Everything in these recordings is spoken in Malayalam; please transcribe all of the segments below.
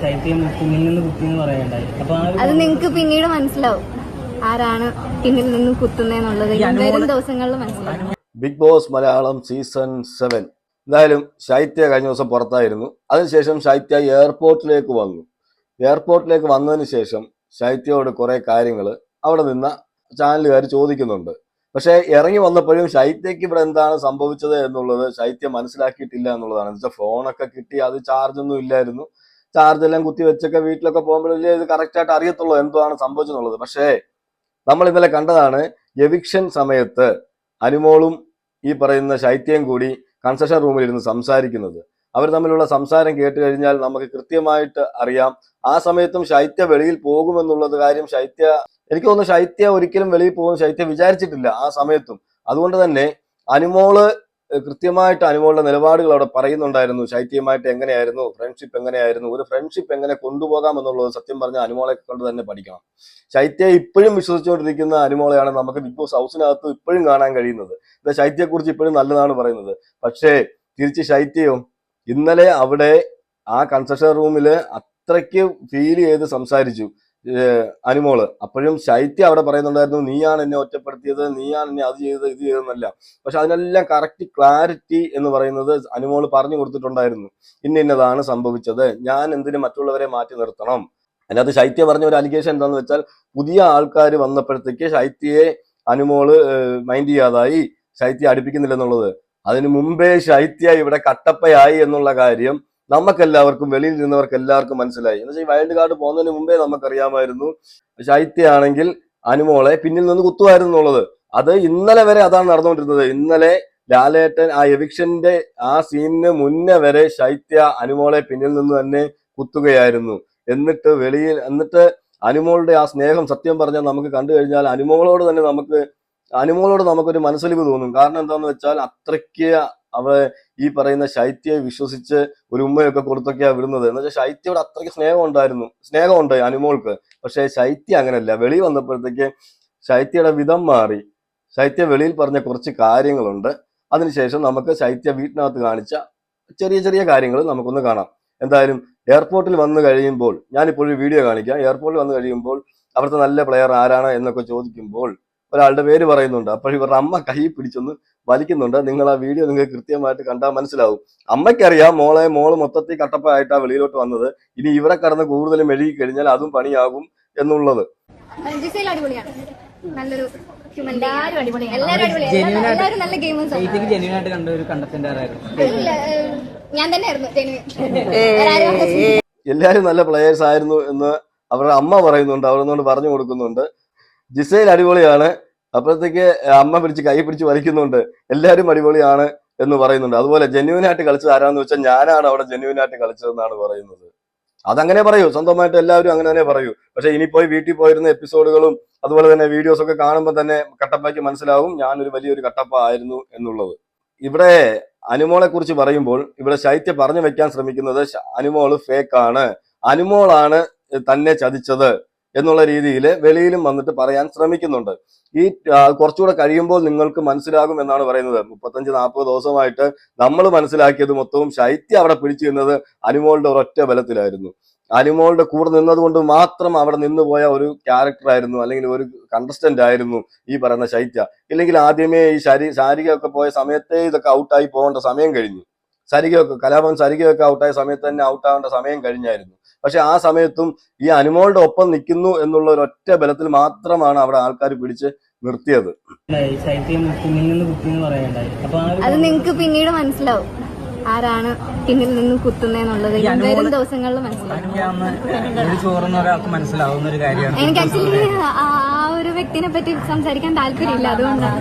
ശൈത്യം നിന്ന് കുത്തി എന്ന് പറയണ്ടായി അപ്പൊ അത് നിങ്ങക്ക് പിന്നീട് മനസ്സിലാവും. ആരാണ് പിന്നിൽ നിന്ന് കുത്തുന്നതെന്നുള്ളത്. വരും ദിവസങ്ങളിൽ മനസ്സിലാവും. Bigg Boss Malayalam season seven. എന്തായാലും ശൈത്യ കഴിഞ്ഞ ദിവസം പുറത്തായിരുന്നു. അതിനുശേഷം ശൈത്യ എയർപോർട്ടിലേക്ക് വന്നു. എയർപോർട്ടിലേക്ക് വന്നതിന് ശേഷം ശൈത്യയോട് കുറെ കാര്യങ്ങൾ അവിടെ നിന്ന ചാനലുകാർ ചോദിക്കുന്നുണ്ട്. പക്ഷേ ഇറങ്ങി വന്നപ്പോഴും ശൈത്യക്ക് ഇവിടെ എന്താണ് സംഭവിച്ചത് എന്നുള്ളത് ശൈത്യം മനസ്സിലാക്കിയിട്ടില്ല എന്നുള്ളതാണ്. എന്നുവെച്ചാൽ ഫോണൊക്കെ കിട്ടി അത് ചാർജൊന്നും ഇല്ലായിരുന്നു. ചാർജ് എല്ലാം കുത്തി വെച്ചൊക്കെ വീട്ടിലൊക്കെ പോകുമ്പോഴല്ലേ ഇത് കറക്റ്റ് ആയിട്ട് അറിയത്തുള്ളൂ എന്താണ് സംഭവിച്ചെന്നുള്ളത്. പക്ഷേ നമ്മൾ ഇന്നലെ കണ്ടതാണ് എവിക്ഷൻ സമയത്ത് അനുമോളും ഈ പറയുന്ന ശൈത്യം കൂടി കൺസെഷൻ റൂമിൽ ഇരുന്ന് സംസാരിക്കുന്നത്. അവർ തമ്മിലുള്ള സംസാരം കേട്ട് കഴിഞ്ഞാൽ നമുക്ക് കൃത്യമായിട്ട് അറിയാം. ആ സമയത്തും ശൈത്യ വെളിയിൽ പോകുമെന്നുള്ളത് കാര്യം ശൈത്യ എനിക്ക് തോന്നുന്നു ശൈത്യ ഒരിക്കലും വെളിയിൽ പോകും ശൈത്യ വിചാരിച്ചിട്ടില്ല ആ സമയത്തും. അതുകൊണ്ട് തന്നെ അനുമോൾ കൃത്യമായിട്ട് അനുമോളുടെ നിലപാടുകൾ അവിടെ പറയുന്നുണ്ടായിരുന്നു. ശൈത്യമായിട്ട് എങ്ങനെയായിരുന്നു? ഫ്രണ്ട്ഷിപ്പ് എങ്ങനെയായിരുന്നു? ഒരു ഫ്രണ്ട്ഷിപ്പ് എങ്ങനെ കൊണ്ടുപോകാം എന്നുള്ളത് സത്യം പറഞ്ഞ അനുമോളെ കൊണ്ട് തന്നെ പഠിക്കണം. ശൈത്യ ഇപ്പോഴും വിശ്വസിച്ചുകൊണ്ടിരിക്കുന്ന അനുമോളെയാണ് നമുക്ക് ബിഗ് ബോസ് ഹൗസിനകത്ത് ഇപ്പോഴും കാണാൻ കഴിയുന്നത്. ഇത് ശൈത്യയെക്കുറിച്ച് ഇപ്പോഴും നല്ലതാണ് പറയുന്നത്. പക്ഷേ തിരിച്ച് ശൈത്യവും ഇന്നലെ അവിടെ ആ കൺസെഷൻ റൂമിൽ അത്രയ്ക്ക് ഫീൽ ചെയ്ത് സംസാരിച്ചു. അനുമോൾ. അപ്പോഴും ശൈത്യ അവിടെ പറയുന്നുണ്ടായിരുന്നു നീയാണ് എന്നെ ഒറ്റപ്പെടുത്തിയത് നീയാണ് എന്നെ അത് ചെയ്തത് ഇത് ചെയ്തതെന്നല്ല. പക്ഷെ അതിനെല്ലാം കറക്റ്റ് ക്ലാരിറ്റി എന്ന് പറയുന്നത് അനുമോൾ പറഞ്ഞു കൊടുത്തിട്ടുണ്ടായിരുന്നു. ഇന്ന ഇന്നതാണ് സംഭവിച്ചത്. ഞാൻ എന്തിനു മറ്റുള്ളവരെ മാറ്റി നിർത്തണം? അതിനകത്ത് ശൈത്യ പറഞ്ഞ ഒരു അലിഗേഷൻ എന്താണെന്ന് വെച്ചാൽ പുതിയ ആൾക്കാർ വന്നപ്പോഴത്തേക്ക് ശൈത്യയെ അനുമോൾ മൈൻഡ് ചെയ്യാതായി. ശൈത്യ അടുപ്പിക്കുന്നില്ലെന്നുള്ളത് അതിനു മുമ്പേ ശൈത്യ ഇവിടെ കട്ടപ്പയായി എന്നുള്ള കാര്യം നമുക്കെല്ലാവർക്കും വെളിയിൽ നിന്നവർക്ക് എല്ലാവർക്കും മനസ്സിലായി. എന്ന് വെച്ചാൽ വൈൽഡ് കാർഡ് പോകുന്നതിന് മുമ്പേ നമുക്കറിയാമായിരുന്നു ശൈത്യ ആണെങ്കിൽ അനുമോളെ പിന്നിൽ നിന്ന് കുത്തുമായിരുന്നു എന്നുള്ളത്. അത് ഇന്നലെ വരെ അതാണ് നടന്നുകൊണ്ടിരുന്നത്. ഇന്നലെ ലാലേട്ടൻ ആ എവിക്ഷന്റെ ആ സീനിന് മുന്നേ വരെ ശൈത്യ അനുമോളെ പിന്നിൽ നിന്ന് തന്നെ കുത്തുകയായിരുന്നു. എന്നിട്ട് വെളിയിൽ എന്നിട്ട് അനുമോളുടെ ആ സ്നേഹം സത്യം പറഞ്ഞാൽ നമുക്ക് കണ്ടു കഴിഞ്ഞാൽ അനുമോളോട് തന്നെ നമുക്ക് അനുമോളോട് നമുക്കൊരു മനസ്സലിവ് തോന്നും. കാരണം എന്താന്ന് വെച്ചാൽ അത്രയ്ക്ക് അവളെ ഈ പറയുന്ന ശൈത്യയെ വിശ്വസിച്ച് ഒരു ഉമ്മയൊക്കെ കൊടുത്തൊക്കെയാ വിടുന്നത്. എന്ന് വെച്ചാൽ ശൈത്യയോട് അത്രയ്ക്ക് സ്നേഹം ഉണ്ടായിരുന്നു. സ്നേഹമുണ്ട് അനുമോൾക്ക്. പക്ഷെ ശൈത്യ അങ്ങനല്ല വെളി വന്നപ്പോഴത്തേക്ക് ശൈത്യയുടെ വിധം മാറി. ശൈത്യ വെളിയിൽ പറഞ്ഞ കുറച്ച് കാര്യങ്ങളുണ്ട്. അതിനുശേഷം നമുക്ക് ശൈത്യ വീട്ടിനകത്ത് കാണിച്ച ചെറിയ ചെറിയ കാര്യങ്ങൾ നമുക്കൊന്ന് കാണാം. എന്തായാലും എയർപോർട്ടിൽ വന്നു കഴിയുമ്പോൾ ഞാനിപ്പോൾ ഒരു വീഡിയോ കാണിക്കാം. എയർപോർട്ടിൽ വന്നു കഴിയുമ്പോൾ അവിടുത്തെ നല്ല പ്ലെയർ ആരാണ് എന്നൊക്കെ ചോദിക്കുമ്പോൾ ഒരാളുടെ പേര് പറയുന്നുണ്ട്. അപ്പോൾ ഇവരുടെ അമ്മ കൈ പിടിച്ചൊന്ന് വലിക്കുന്നുണ്ട്. നിങ്ങൾ ആ വീഡിയോ നിങ്ങൾക്ക് കൃത്യമായിട്ട് കണ്ടാൽ മനസ്സിലാവും. അമ്മയ്ക്കറിയാം മോളെ മോൾ മൊത്തത്തിൽ കട്ടപ്പായിട്ടാണ് വെളിയിലോട്ട് വന്നത്. ഇനി ഇവരെ കടന്ന് കൂടുതലും മെഴുകി കഴിഞ്ഞാൽ അതും പണിയാകും എന്നുള്ളത്. എല്ലാരും അടിപൊളിയാണ്. നല്ലൊരു human being. എല്ലാവരും അടിപൊളിയാണ്. എല്ലാവരും നല്ല പ്ലേയേഴ്സ് ആണ്. ശൈത്യക്ക് കണ്ട ഒരു കണ്ടസ്റ്റന്റ് ഇല്ല, ഞാൻ തന്നെയായിരുന്നു. എല്ലാവരും നല്ല പ്ലെയേഴ്സ് ആയിരുന്നു എന്ന് അവരുടെ അമ്മ പറയുന്നുണ്ട്. അവരൊന്നുകൊണ്ട് പറഞ്ഞു കൊടുക്കുന്നുണ്ട്. ജിസൈൽ അടിപൊളിയാണ്. അപ്പോഴത്തേക്ക് അമ്മ പിടിച്ച് കൈ പിടിച്ച് വലിക്കുന്നുണ്ട്. എല്ലാവരും അടിപൊളിയാണ് എന്ന് പറയുന്നുണ്ട്. അതുപോലെ ജെന്യൂൻ ആയിട്ട് കളിച്ചത് ആരാന്ന് വെച്ചാൽ ഞാനാണ് അവിടെ ജെന്യൂൻ ആയിട്ട് കളിച്ചതെന്നാണ് പറയുന്നത്. അതങ്ങനെ പറയൂ. സ്വന്തമായിട്ട് എല്ലാവരും അങ്ങനെ തന്നെ പറയൂ. പക്ഷെ ഇനി പോയി വീട്ടിൽ പോയിരുന്ന എപ്പിസോഡുകളും അതുപോലെ തന്നെ വീഡിയോസ് ഒക്കെ കാണുമ്പോൾ തന്നെ കട്ടപ്പയ്ക്ക് മനസ്സിലാവും ഞാനൊരു വലിയൊരു കട്ടപ്പ ആയിരുന്നു എന്നുള്ളത്. ഇവിടെ അനുമോളെ കുറിച്ച് പറയുമ്പോൾ ഇവിടെ ശൈത്യ പറഞ്ഞു വെക്കാൻ ശ്രമിക്കുന്നത് അനുമോൾ ഫേക്ക് ആണ്. അനുമോളാണ് തന്നെ ചതിച്ചത്. എന്നുള്ള രീതിയിൽ വെളിയിലും വന്നിട്ട് പറയാൻ ശ്രമിക്കുന്നുണ്ട്. ഈ കുറച്ചുകൂടെ കഴിയുമ്പോൾ നിങ്ങൾക്ക് മനസ്സിലാകും എന്നാണ് പറയുന്നത്. മുപ്പത്തഞ്ച് നാൽപ്പത് ദിവസമായിട്ട് നമ്മൾ മനസ്സിലാക്കിയത് മൊത്തവും ശൈത്യ അവിടെ പിടിച്ചു നിന്നത് അനുമോളുടെ ഒരൊറ്റ ബലത്തിലായിരുന്നു. അനുമോളുടെ കൂടെ നിന്നതുകൊണ്ട് മാത്രം അവിടെ നിന്ന് പോയ ഒരു ക്യാരക്ടർ ആയിരുന്നു അല്ലെങ്കിൽ ഒരു കണ്ടസ്റ്റന്റ് ആയിരുന്നു ഈ പറയുന്ന ശൈത്യ. ഇല്ലെങ്കിൽ ആദ്യമേ ഈ ശരി ശാരികയൊക്കെ പോയ സമയത്തേ ഇതൊക്കെ ഔട്ടായി പോകേണ്ട സമയം കഴിഞ്ഞു. സരികയൊക്കെ കലാഭവൻ സരികയൊക്കെ ഔട്ടായ സമയത്ത് തന്നെ ഔട്ടാവേണ്ട സമയം കഴിഞ്ഞായിരുന്നു. പക്ഷെ ആ സമയത്തും ഈ അനുമോളുടെ ഒപ്പം നിൽക്കുന്നു എന്നുള്ള ഒരു ഒറ്റ ബലത്തിൽ മാത്രമാണ് അവിടെ ആൾക്കാർ പിടിച്ച് നിർത്തിയത്. അത് നിങ്ങൾക്ക് പിന്നീട് മനസ്സിലാവും. ആരാണ് പിന്നിൽ നിന്ന് കുത്തുന്നതെന്നുള്ളത്. വരും ദിവസങ്ങളിൽ മനസ്സിലാവും. എനിക്ക് ആക്ച്വലി ആ ഒരു വ്യക്തിനെ പറ്റി സംസാരിക്കാൻ താല്പര്യമില്ല. അതുകൊണ്ടാണ്.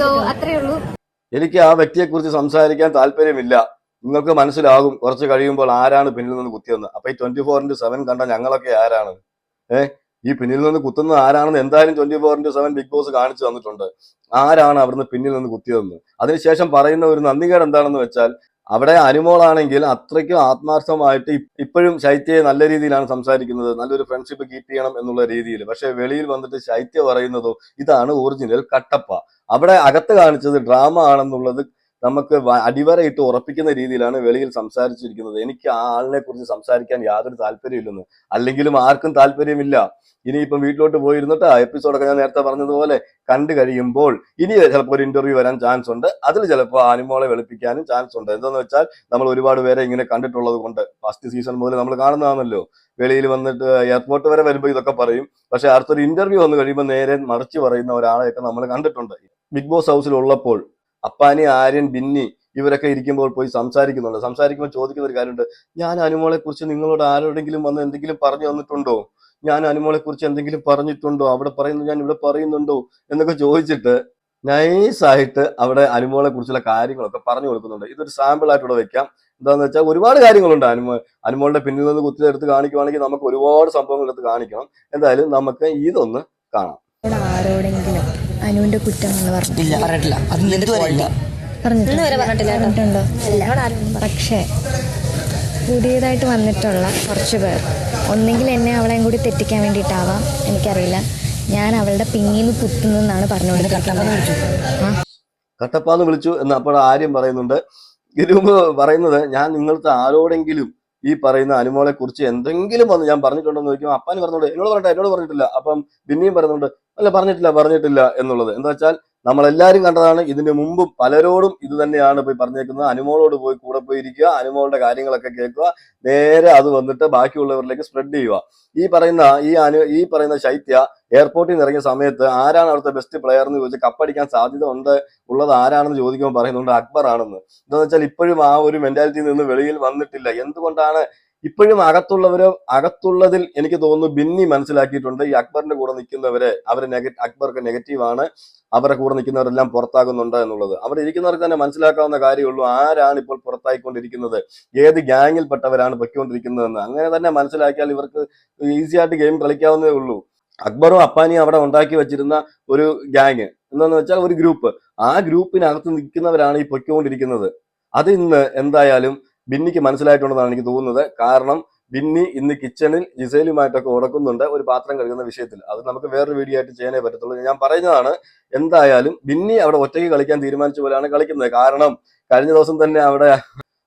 സോ അത്രേ ഉള്ളൂ. എനിക്ക് ആ വ്യക്തിയെക്കുറിച്ച് സംസാരിക്കാൻ താല്പര്യമില്ല. നിങ്ങൾക്ക് മനസ്സിലാകും കുറച്ച് കഴിയുമ്പോൾ ആരാണ് പിന്നിൽ നിന്ന് കുത്തിയെന്ന്. അപ്പൊ ഈ ട്വന്റി ഫോർ ഇന്റു സെവൻ കണ്ട ഞങ്ങളൊക്കെ ആരാണ്? ഏഹ് ഈ പിന്നിൽ നിന്ന് കുത്തുന്നത് ആരാണെന്ന് എന്തായാലും twenty four into seven Bigg Boss കാണിച്ചു തന്നിട്ടുണ്ട്. ആരാണ് അവിടുന്ന് പിന്നിൽ നിന്ന് കുത്തിയതെന്ന്? അതിനുശേഷം പറയുന്ന ഒരു നന്ദികേട് എന്താണെന്ന് വെച്ചാൽ അവിടെ അനുമോളാണെങ്കിൽ അത്രയ്ക്കും ആത്മാർത്ഥമായിട്ട് ഇപ്പോഴും ശൈത്യയെ നല്ല രീതിയിലാണ് സംസാരിക്കുന്നത്. നല്ലൊരു ഫ്രണ്ട്ഷിപ്പ് കീപ്പ് ചെയ്യണം എന്നുള്ള രീതിയിൽ. പക്ഷെ വെളിയിൽ വന്നിട്ട് ശൈത്യ പറയുന്നതോ ഇതാണ് ഒറിജിനൽ കട്ടപ്പ. അവിടെ അകത്ത് കാണിച്ചത് ഡ്രാമ ആണെന്നുള്ളത് നമുക്ക് അടിവരയിട്ട് ഉറപ്പിക്കുന്ന രീതിയിലാണ് വെളിയിൽ സംസാരിച്ചിരിക്കുന്നത്. എനിക്ക് ആ ആളിനെ കുറിച്ച് സംസാരിക്കാൻ യാതൊരു താല്പര്യമില്ലെന്ന്. അല്ലെങ്കിലും ആർക്കും താല്പര്യമില്ല. ഇനിയിപ്പം വീട്ടിലോട്ട് പോയിരുന്നിട്ട് ആ എപ്പിസോഡൊക്കെ ഞാൻ നേരത്തെ പറഞ്ഞതുപോലെ കണ്ടു കഴിയുമ്പോൾ ഇനി ചിലപ്പോൾ ഒരു ഇന്റർവ്യൂ വരാൻ ചാൻസ് ഉണ്ട്. അതിൽ ചിലപ്പോൾ ആനിമോളെ വെളുപ്പിക്കാനും ചാൻസ് ഉണ്ട്. എന്താണെന്ന് വെച്ചാൽ നമ്മൾ ഒരുപാട് പേരെ ഇങ്ങനെ കണ്ടിട്ടുള്ളത് കൊണ്ട് ഫസ്റ്റ് സീസൺ മുതൽ നമ്മൾ കാണുന്നതാണല്ലോ. വെളിയിൽ വന്നിട്ട് എയർപോർട്ട് വരെ വരുമ്പോൾ ഇതൊക്കെ പറയും. പക്ഷെ അടുത്തൊരു ഇന്റർവ്യൂ വന്നു കഴിയുമ്പോൾ നേരെ മറിച്ച് പറയുന്ന ഒരാളെയൊക്കെ നമ്മൾ കണ്ടിട്ടുണ്ട്. ബിഗ് ബോസ് ഹൗസിൽ ഉള്ളപ്പോൾ അപ്പാനി ആര്യൻ ബിന്നി ഇവരൊക്കെ ഇരിക്കുമ്പോൾ പോയി സംസാരിക്കുന്നുണ്ട്. സംസാരിക്കുമ്പോൾ ചോദിക്കുന്ന ഒരു കാര്യമുണ്ട്. ഞാൻ അനുമോളെ കുറിച്ച് നിങ്ങളോട് ആരോടെങ്കിലും വന്ന് എന്തെങ്കിലും പറഞ്ഞു തന്നിട്ടുണ്ടോ? ഞാൻ അനുമോളെ കുറിച്ച് എന്തെങ്കിലും പറഞ്ഞിട്ടുണ്ടോ? അവിടെ പറയുന്നു ഞാൻ ഇവിടെ പറയുന്നുണ്ടോ? എന്നൊക്കെ ചോദിച്ചിട്ട് നൈസായിട്ട് അവിടെ അനുമോളെ കുറിച്ചുള്ള കാര്യങ്ങളൊക്കെ പറഞ്ഞു കൊടുക്കുന്നുണ്ട്. ഇതൊരു സാമ്പിൾ ആയിട്ട് ഇവിടെ വെക്കാം. എന്താന്ന് വെച്ചാൽ ഒരുപാട് കാര്യങ്ങളുണ്ട്. അനുമോ അനുമോളുടെ പിന്നിൽ നിന്ന് കുത്തിയെടുത്ത് കാണിക്കുവാണെങ്കിൽ നമുക്ക് ഒരുപാട് സംഭവങ്ങൾ എടുത്ത് കാണിക്കണം. എന്തായാലും നമുക്ക് ഇതൊന്ന് കാണാം. ആരോടെങ്കിലും അനുവിന്റെ കുറ്റം എന്ന് പറഞ്ഞു ഇല്ല. പറഞ്ഞിട്ടില്ല. അത് നിന്റെ പറയില്ല പറഞ്ഞിട്ടുണ്ടോ? പക്ഷേ പുതിയതായിട്ട് വന്നിട്ടുള്ള കുറച്ച് പേർ ഒന്നെങ്കിൽ എന്നെ അവളെയും കൂടി തെറ്റിക്കാൻ വേണ്ടിയിട്ടാവാം. എനിക്കറിയില്ല. ഞാൻ അവളുടെ പിന്നിൽ നിന്ന് കുത്തുന്നെന്നാണ് പറഞ്ഞു കൊടുത്തിട്ടുള്ളത് കട്ടപ്പാന്ന് വിളിച്ചു. എന്ന് അപ്പോൾ ആര്യം പറയുന്നുണ്ട്. ഇരുമ്പ് പറയുന്നത് ഞാൻ നിങ്ങൾക്ക് ആരോടെങ്കിലും ഈ പറയുന്ന അനുമോളെ കുറിച്ച് എന്തെങ്കിലും വന്ന് ഞാൻ പറഞ്ഞിട്ടുണ്ടോ എന്ന് ചോദിക്കും അപ്പാൻ പറഞ്ഞോണ്ട് എന്നോട് എന്നോട് പറഞ്ഞിട്ടില്ല. അപ്പം ബിന്നിയും പറയുന്നുണ്ട് അല്ല പറഞ്ഞിട്ടില്ല പറഞ്ഞിട്ടില്ല എന്നുള്ളത്. എന്താ വെച്ചാൽ നമ്മളെല്ലാരും കണ്ടതാണ്. ഇതിന് മുമ്പും പലരോടും ഇത് തന്നെയാണ് പോയി പറഞ്ഞേക്കുന്നത്. അനുമോളോട് പോയി കൂടെ പോയി ഇരിക്കുക അനുമോളുടെ കാര്യങ്ങളൊക്കെ കേൾക്കുക. നേരെ അത് വന്നിട്ട് ബാക്കിയുള്ളവരിലേക്ക് സ്പ്രെഡ് ചെയ്യുക. ഈ പറയുന്ന ഈ അനു ഈ പറയുന്ന ശൈത്യ എയർപോർട്ടിൽ നിന്ന് ഇറങ്ങിയ സമയത്ത് ആരാണ് അവിടുത്തെ ബെസ്റ്റ് പ്ലെയർ എന്ന് ചോദിച്ചാൽ കപ്പടിക്കാൻ സാധ്യത ഉണ്ട് ഉള്ളത് ആരാണെന്ന് ചോദിക്കുമ്പോൾ പറയുന്നുണ്ട് അക്ബർ ആണെന്ന്. എന്താണെന്ന് വെച്ചാൽ ഇപ്പോഴും ആ ഒരു മെന്റാലിറ്റിയിൽ നിന്ന് വെളിയിൽ വന്നിട്ടില്ല. എന്തുകൊണ്ടാണ് ഇപ്പോഴും അകത്തുള്ളവര് അകത്തുള്ളതിൽ എനിക്ക് തോന്നുന്നു ബിന്നി മനസ്സിലാക്കിയിട്ടുണ്ട്. ഈ അക്ബറിന്റെ കൂടെ നിൽക്കുന്നവരെ അവർ നെഗ അക്ബർക്ക് നെഗറ്റീവ് ആണ്. അവരുടെ കൂടെ നിൽക്കുന്നവരെല്ലാം പുറത്താകുന്നുണ്ട് എന്നുള്ളത്. അവിടെ ഇരിക്കുന്നവർക്ക് തന്നെ മനസ്സിലാക്കാവുന്ന കാര്യമുള്ളൂ ആരാണ് ഇപ്പോൾ പുറത്തായിക്കൊണ്ടിരിക്കുന്നത് ഏത് ഗ്യാങ്ങിൽപ്പെട്ടവരാണ് പൊയ്ക്കൊണ്ടിരിക്കുന്നതെന്ന്. അങ്ങനെ തന്നെ മനസ്സിലാക്കിയാൽ ഇവർക്ക് ഈസി ആയിട്ട് ഗെയിം കളിക്കാവുന്നേ ഉള്ളൂ. അക്ബറും അപ്പാനിയും അവിടെ ഉണ്ടാക്കി വെച്ചിരുന്ന ഒരു ഗ്യാങ്. എന്താണെന്ന് വെച്ചാൽ ഒരു ഗ്രൂപ്പ്. ആ ഗ്രൂപ്പിനകത്ത് നിൽക്കുന്നവരാണ് ഈ പൊയ്ക്കൊണ്ടിരിക്കുന്നത്. അത് ഇന്ന് എന്തായാലും ബിന്നിക്ക് മനസ്സിലായിട്ടുണ്ടെന്നാണ് എനിക്ക് തോന്നുന്നത്. കാരണം ബിന്നി ഇന്ന് കിച്ചണിൽ ജിസേലുമായിട്ടൊക്കെ ഉറക്കുന്നുണ്ട്. ഒരു പാത്രം കഴുകുന്ന വിഷയത്തിൽ. അത് നമുക്ക് വേറൊരു വീഡിയോ ആയിട്ട് ചെയ്യാനേ പറ്റത്തുള്ളൂ. ഞാൻ പറയുന്നതാണ് എന്തായാലും ബിന്നി അവിടെ ഒറ്റയ്ക്ക് കളിക്കാൻ തീരുമാനിച്ച പോലെയാണ് കളിക്കുന്നത്. കാരണം കഴിഞ്ഞ ദിവസം തന്നെ അവിടെ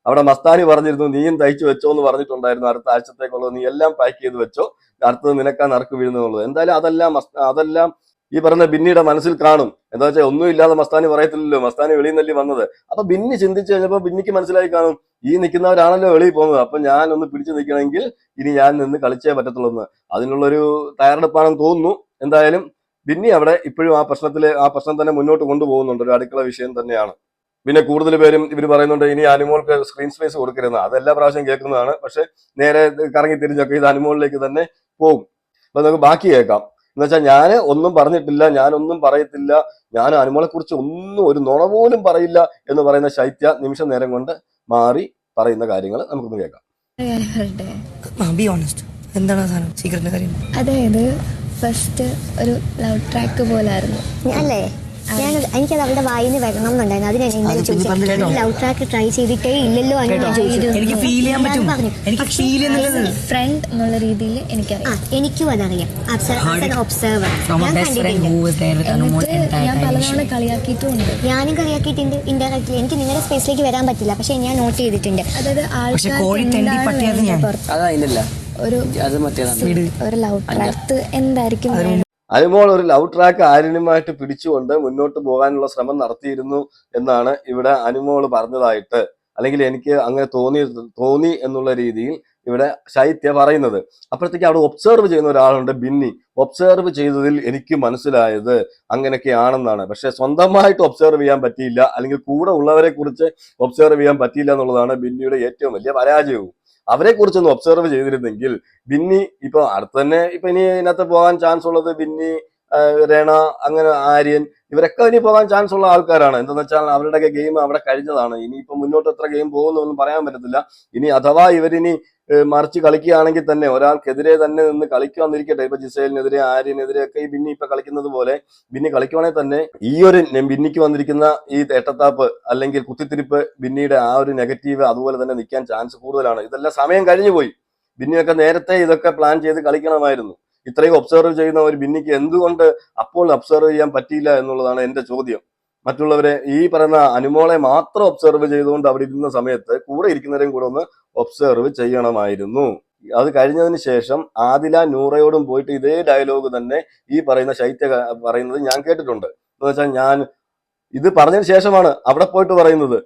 അവിടെ മസ്താനി പറഞ്ഞിരുന്നു നീയും തയ്ച്ചു വെച്ചോ എന്ന് പറഞ്ഞിട്ടുണ്ടായിരുന്നു. അടുത്ത ആഴ്ചത്തേക്കുള്ളത് നീ എല്ലാം പാക്ക് ചെയ്ത് വെച്ചോ. അടുത്തത് നിനക്കാ നറുക്ക് വീഴുന്നുള്ളൂ. എന്തായാലും അതെല്ലാം അതെല്ലാം ഈ പറഞ്ഞ ബിന്നിയുടെ മനസ്സിൽ കാണും. എന്താ വെച്ചാൽ ഒന്നും ഇല്ലാതെ മസ്താനി പറയത്തില്ലല്ലോ. മസ്താനി വെളിയിൽ നിന്നല്ലേ വന്നത്. അപ്പൊ ബിന്നി ചിന്തിച്ചു കഴിഞ്ഞപ്പോ ബിന്നിക്ക് മനസ്സിലായി കാണും ഈ നിൽക്കുന്നവരാണല്ലോ വെളിയിൽ പോകുന്നത്. അപ്പൊ ഞാൻ ഒന്ന് പിടിച്ചു നിൽക്കണമെങ്കിൽ ഇനി ഞാൻ നിന്ന് കളിച്ചേ പറ്റത്തുള്ളൂ എന്ന് അതിനുള്ളൊരു തയ്യാറെടുപ്പാണെന്ന് തോന്നുന്നു. എന്തായാലും ബിന്നി അവിടെ ഇപ്പോഴും ആ പ്രശ്നത്തിൽ ആ പ്രശ്നം തന്നെ മുന്നോട്ട് കൊണ്ടുപോകുന്നുണ്ട്. ഒരു അടുക്കള വിഷയം തന്നെയാണ്. പിന്നെ കൂടുതൽ പേരും ഇവർ പറയുന്നുണ്ട് ഇനി അനിമോൾക്ക് സ്ക്രീൻ സ്പേസ് കൊടുക്കരുത് അതെല്ലാ പ്രാവശ്യം കേൾക്കുന്നതാണ്. പക്ഷെ നേരെ കറങ്ങി തിരിഞ്ഞൊക്കെ ഇത് അനിമോളിലേക്ക് തന്നെ പോകും. അപ്പൊ നമുക്ക് ബാക്കി കേൾക്കാം. എന്ന് വെച്ചാൽ ഞാൻ ഒന്നും പറഞ്ഞിട്ടില്ല ഞാനൊന്നും പറയത്തില്ല ഞാൻ അനുമളെക്കുറിച്ച് ഒന്നും ഒരു നുണ പോലും പറയില്ല എന്ന് പറയുന്ന ശൈത്യ നിമിഷ നേരം കൊണ്ട് മാറി പറയുന്ന കാര്യങ്ങൾ നമുക്കൊന്ന് കേൾക്കാം. അതായത് ഫസ്റ്റ് ഒരു ലവ് ട്രാക്ക് പോലായിരുന്നു. അല്ലേ? ഞാൻ എനിക്കത് അവളുടെ വായിന്ന് വരണം എന്നുണ്ടായിരുന്നു അതിനാണ് ഞാൻ ചോദിച്ചത് ലവ് ട്രാക്ക് ട്രൈ ചെയ്തിട്ടേ ഇല്ലല്ലോ അനു ഞാൻ ചോദിച്ചു എനിക്ക് ഫീൽ ചെയ്യാൻ പറ്റും. എനിക്ക് ഫീൽ ഫ്രണ്ട് എന്നുള്ള രീതിയിൽ എനിക്ക് എനിക്കും അതറിയാം. ഒബ്സർവർ ഞാൻ. പലതവണ ഞാനും കളിയാക്കിയിട്ടുണ്ട് ഇൻഡയറക്ട്ലി എനിക്ക് നിങ്ങളുടെ സ്പേസിലേക്ക് വരാൻ പറ്റില്ല. പക്ഷെ ഞാൻ നോട്ട് ചെയ്തിട്ടുണ്ട്. അതായത് ഒരു ലവ് ട്രാക്ക് എന്തായിരിക്കും? അനുമോൾ ഒരു ലവ് ട്രാക്ക് ആര്യനുമായിട്ട് പിടിച്ചുകൊണ്ട് മുന്നോട്ട് പോകാനുള്ള ശ്രമം നടത്തിയിരുന്നു എന്നാണ് ഇവിടെ അനുമോൾ പറഞ്ഞതായിട്ട്. അല്ലെങ്കിൽ എനിക്ക് അങ്ങനെ തോന്നി തോന്നി എന്നുള്ള രീതിയിൽ ഇവിടെ ശൈത്യ പറയുന്നത്. അപ്പോഴത്തേക്ക് അവിടെ ഒബ്സർവ് ചെയ്യുന്ന ഒരാളുണ്ട് ബിന്നി. ഒബ്സർവ് ചെയ്തതിൽ എനിക്ക് മനസ്സിലായത് അങ്ങനെയൊക്കെയാണെന്നാണ്. പക്ഷെ സ്വന്തമായിട്ട് ഒബ്സർവ് ചെയ്യാൻ പറ്റിയില്ല. അല്ലെങ്കിൽ കൂടെ ഉള്ളവരെ കുറിച്ച് ഒബ്സർവ് ചെയ്യാൻ പറ്റിയില്ല എന്നുള്ളതാണ് ബിന്നിയുടെ ഏറ്റവും വലിയ പരാജയവും. അവരെ കുറിച്ചൊന്ന് ഒബ്സർവ് ചെയ്തിരുന്നെങ്കിൽ ബിന്നി ഇപ്പൊ അടുത്ത് തന്നെ ഇപ്പൊ ഇനി ഇതിനകത്ത് പോകാൻ ചാൻസ് ഉള്ളത് ബിന്നി രേണ അങ്ങനെ ആര്യൻ ഇവരൊക്കെ ഇനി പോകാൻ ചാൻസ് ഉള്ള ആൾക്കാരാണ്. എന്താന്ന് വെച്ചാൽ അവരുടെയൊക്കെ ഗെയിം അവിടെ കഴിഞ്ഞതാണ്. ഇനിയിപ്പോ മുന്നോട്ട് എത്ര ഗെയിം പോകുന്നൊന്നും പറയാൻ പറ്റത്തില്ല. ഇനി അഥവാ ഇവരിനി മറിച്ച് കളിക്കുകയാണെങ്കിൽ തന്നെ ഒരാൾക്കെതിരെ തന്നെ നിന്ന് കളിക്കുവാന്നിരിക്കട്ടെ ഇപ്പൊ ജിസേലിനെതിരെ ആര്യനെതിരെ ഒക്കെ ഈ ബിന്നി ഇപ്പൊ കളിക്കുന്നത് പോലെ ബിന്നി കളിക്കുവാണെങ്കിൽ തന്നെ ഈ ഒരു ബിന്നിക്ക് വന്നിരിക്കുന്ന ഈ എട്ടത്താപ്പ് അല്ലെങ്കിൽ കുത്തിത്തിരിപ്പ് ബിന്നിയുടെ ആ ഒരു നെഗറ്റീവ് അതുപോലെ തന്നെ നിൽക്കാൻ ചാൻസ് കൂടുതലാണ്. ഇതെല്ലാം സമയം കഴിഞ്ഞു പോയി ബിന്നിയൊക്കെ നേരത്തെ ഇതൊക്കെ പ്ലാൻ ചെയ്ത് കളിക്കണമായിരുന്നു. ഇത്രയും ഒബ്സർവ് ചെയ്യുന്ന ഒരു ബിന്നിക്ക് എന്തുകൊണ്ട് അപ്പോൾ ഒബ്സർവ് ചെയ്യാൻ പറ്റിയില്ല എന്നുള്ളതാണ് എന്റെ ചോദ്യം. മറ്റുള്ളവരെ ഈ പറയുന്ന അനുമോളെ മാത്രം ഒബ്സർവ് ചെയ്തുകൊണ്ട് അവിടെ ഇരുന്ന സമയത്ത് കൂടെ ഇരിക്കുന്നവരെയും കൂടെ ഒന്ന് ഒബ്സർവ് ചെയ്യണമായിരുന്നു. അത് കഴിഞ്ഞതിന് ശേഷം ആദില നൂറയോടും പോയിട്ട് ഇതേ ഡയലോഗ് തന്നെ ഈ പറയുന്ന ശൈത്യ പറയുന്നത് ഞാൻ കേട്ടിട്ടുണ്ട്. എന്ന് വെച്ചാൽ ഞാൻ ഇത് പറഞ്ഞതിന് ശേഷമാണ് അവിടെ പോയിട്ട് പറയുന്നത്.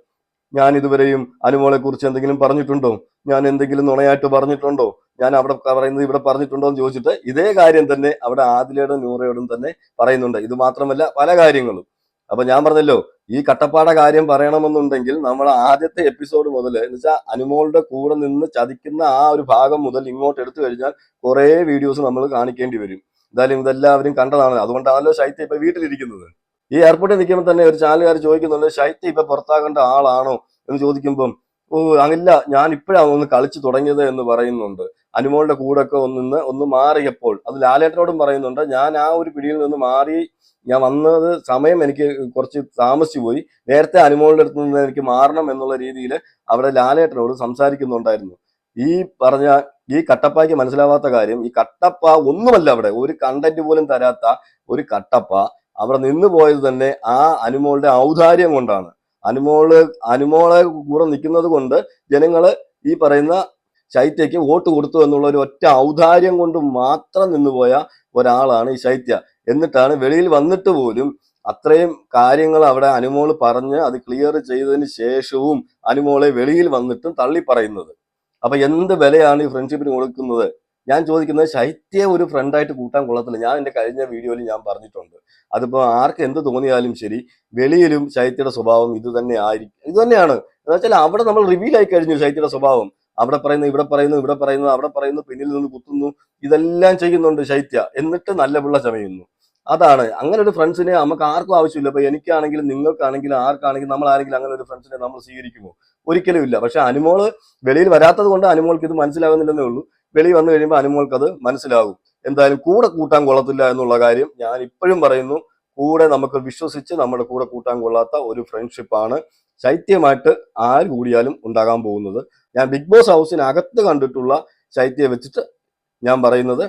ഞാൻ ഇതുവരെയും അനുമോളെ കുറിച്ച് എന്തെങ്കിലും പറഞ്ഞിട്ടുണ്ടോ? ഞാൻ എന്തെങ്കിലും നുണയായിട്ട് പറഞ്ഞിട്ടുണ്ടോ? ഞാൻ അവിടെ പറയുന്നത് ഇവിടെ പറഞ്ഞിട്ടുണ്ടോ എന്ന് ചോദിച്ചിട്ട് ഇതേ കാര്യം തന്നെ അവിടെ ആദിലയോടും നൂറയോടും തന്നെ പറയുന്നുണ്ട്. ഇത് മാത്രമല്ല പല കാര്യങ്ങളും. അപ്പൊ ഞാൻ പറഞ്ഞല്ലോ ഈ കട്ടപ്പാട കാര്യം പറയണമെന്നുണ്ടെങ്കിൽ നമ്മൾ ആദ്യത്തെ എപ്പിസോഡ് മുതൽ എന്ന് വെച്ചാൽ അനുമോളുടെ കൂടെ നിന്ന് ചതിക്കുന്ന ആ ഒരു ഭാഗം മുതൽ ഇങ്ങോട്ട് എടുത്തു കഴിഞ്ഞാൽ കുറെ വീഡിയോസ് നമ്മൾ കാണിക്കേണ്ടി വരും. എന്തായാലും ഇതെല്ലാവരും കണ്ടതാണ്. അതുകൊണ്ടാണല്ലോ ശൈത്യ ഇപ്പൊ വീട്ടിലിരിക്കുന്നത്. ഈ എയർപോർട്ടിൽ നിൽക്കുമ്പോൾ തന്നെ ഒരു ചാനലുകാർ ചോദിക്കുന്നുണ്ട് ശൈത്യ ഇപ്പൊ പുറത്താകേണ്ട ആളാണോ? എന്ന് ചോദിക്കുമ്പം ഓ അങ്ങില്ല. ഞാൻ ഇപ്പോഴാണ് ഒന്ന് കളിച്ചു തുടങ്ങിയത് എന്ന് പറയുന്നുണ്ട്. അനുമോളുടെ കൂടെ ഒക്കെ ഒന്ന് ഒന്ന് മാറിയപ്പോൾ അത് ലാലേട്ടനോടും പറയുന്നുണ്ട് ഞാൻ ആ ഒരു പിടിയിൽ നിന്ന് മാറി ഞാൻ വന്നത് സമയം എനിക്ക് കുറച്ച് താമസിച്ചു പോയി. നേരത്തെ അനുമോളുടെ അടുത്ത് നിന്ന് എനിക്ക് മാറണം എന്നുള്ള രീതിയിൽ അവിടെ ലാലേട്ടനോട് സംസാരിക്കുന്നുണ്ടായിരുന്നു. ഈ പറഞ്ഞ ഈ കട്ടപ്പയ്ക്ക് മനസ്സിലാവാത്ത കാര്യം ഈ കട്ടപ്പ ഒന്നുമല്ല അവിടെ. ഒരു കണ്ടന്റ് പോലും തരാത്ത ഒരു കട്ടപ്പ അവിടെ നിന്ന് പോയത് തന്നെ ആ അനുമോളുടെ ഔദാര്യം കൊണ്ടാണ്. അനുമോൾ അനുമോളെ കൂടെ നിൽക്കുന്നത് കൊണ്ട് ജനങ്ങൾ ഈ പറയുന്ന ശൈത്യയ്ക്ക് വോട്ട് കൊടുത്തു എന്നുള്ള ഒരു ഒറ്റ ഔദാര്യം കൊണ്ട് മാത്രം നിന്നുപോയ ഒരാളാണ് ഈ ശൈത്യ. എന്നിട്ടാണ് വെളിയിൽ വന്നിട്ട് പോലും അത്രയും കാര്യങ്ങൾ അവിടെ അനുമോൾ പറഞ്ഞ് അത് ക്ലിയർ ചെയ്തതിന് ശേഷവും അനുമോളെ വെളിയിൽ വന്നിട്ടും തള്ളി പറയുന്നത്. അപ്പൊ എന്ത് വിലയാണ് ഈ ഫ്രണ്ട്ഷിപ്പിന് കൊടുക്കുന്നത്? ഞാൻ ചോദിക്കുന്നത് ശൈത്യ ഒരു ഫ്രണ്ടായിട്ട് കൂട്ടാൻ കൊള്ളത്തില്ല. ഞാൻ എന്റെ കഴിഞ്ഞ വീഡിയോയിൽ ഞാൻ പറഞ്ഞിട്ടുണ്ട്. അതിപ്പോൾ ആർക്ക് എന്ത് തോന്നിയാലും ശരി വെളിയിലും ശൈത്യയുടെ സ്വഭാവം ഇത് തന്നെ ആയിരിക്കും. ഇത് തന്നെയാണ്. എന്ന് വെച്ചാൽ അവിടെ നമ്മൾ റിവീൽ ആയി കഴിഞ്ഞു ശൈത്യയുടെ സ്വഭാവം. അവിടെ പറയുന്നു ഇവിടെ പറയുന്നു ഇവിടെ പറയുന്നു അവിടെ പറയുന്നു പിന്നിൽ നിന്ന് കുത്തുന്നു. ഇതെല്ലാം ചെയ്യുന്നുണ്ട് ശൈത്യ. എന്നിട്ട് നല്ല പിള്ള ചമയുന്നു. അതാണ്. അങ്ങനെ ഒരു ഫ്രണ്ട്സിനെ നമുക്ക് ആർക്കും ആവശ്യമില്ല. ഇപ്പൊ എനിക്കാണെങ്കിലും നിങ്ങൾക്കാണെങ്കിലും ആർക്കാണെങ്കിലും നമ്മൾ ആരെങ്കിലും അങ്ങനെ ഒരു ഫ്രണ്ട്സിനെ നമ്മൾ സ്വീകരിക്കുമോ? ഒരിക്കലും ഇല്ല. പക്ഷെ അനുമോൾ വെളിയിൽ വരാത്തത് കൊണ്ട് അനുമോൾക്ക് ഇത് മനസ്സിലാകുന്നില്ലെന്നേ ഉള്ളൂ. വെളിയിൽ വന്നു കഴിയുമ്പോൾ അനുമോൾക്ക് അത് മനസ്സിലാകും. എന്തായാലും കൂടെ കൂട്ടാൻ കൊള്ളത്തില്ല എന്നുള്ള കാര്യം ഞാൻ ഇപ്പോഴും പറയുന്നു. കൂടെ നമുക്ക് വിശ്വസിച്ച് നമ്മുടെ കൂടെ കൂട്ടാൻ കൊള്ളാത്ത ഒരു ഫ്രണ്ട്ഷിപ്പാണ് ശൈത്യമായിട്ട് ആര് കൂടിയാലും ഉണ്ടാകാൻ പോകുന്നത്. ഞാൻ ബിഗ് ബോസ് ഹൗസിനകത്ത് കണ്ടിട്ടുള്ള ശൈത്യം വെച്ചിട്ട് ഞാൻ പറയുന്നത്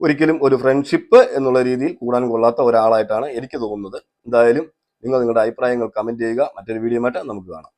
ഒരിക്കലും ഒരു ഫ്രണ്ട്ഷിപ്പ് എന്നുള്ള രീതിയിൽ കൂടാൻ കൊള്ളാത്ത ഒരാളായിട്ടാണ് എനിക്ക് തോന്നുന്നത്. എന്തായാലും നിങ്ങൾ നിങ്ങളുടെ അഭിപ്രായങ്ങൾ കമന്റ് ചെയ്യുക. മറ്റൊരു വീഡിയോ നമുക്ക് കാണാം.